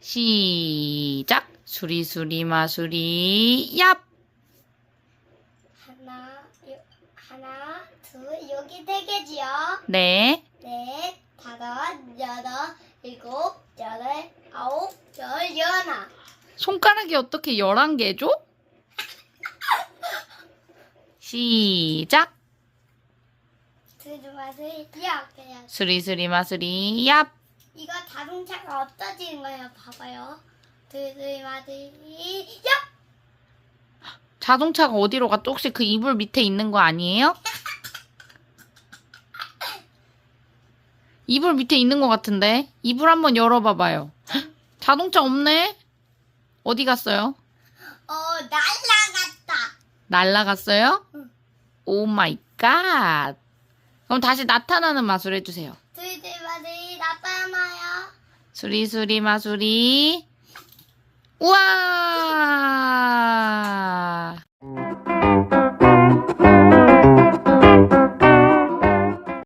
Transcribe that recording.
시작. 수리수리 마수리 얍. 하나, 요, 하나, 둘, 여기 네 개지요. 네. 넷, 다섯, 여덟, 일곱, 여덟, 아홉, 열, 열하나. 손가락이 어떻게 11개죠? 시작. 두두마들 이렇게요. 수리수리 마수리 얍. 이거 자동차가 없어지는 거예요. 봐봐요. 두두마들 야! 자동차가 어디로 가? 또 혹시 그 이불 밑에 있는 거 아니에요? 이불 밑에 있는 것 같은데? 이불 한번 열어봐봐요. 헉, 자동차 없네? 어디 갔어요? 어, 날라갔다. 날라갔어요? 응. 오 마이 갓. 그럼 다시 나타나는 마술 해주세요. 수리수리 마수리. 우와!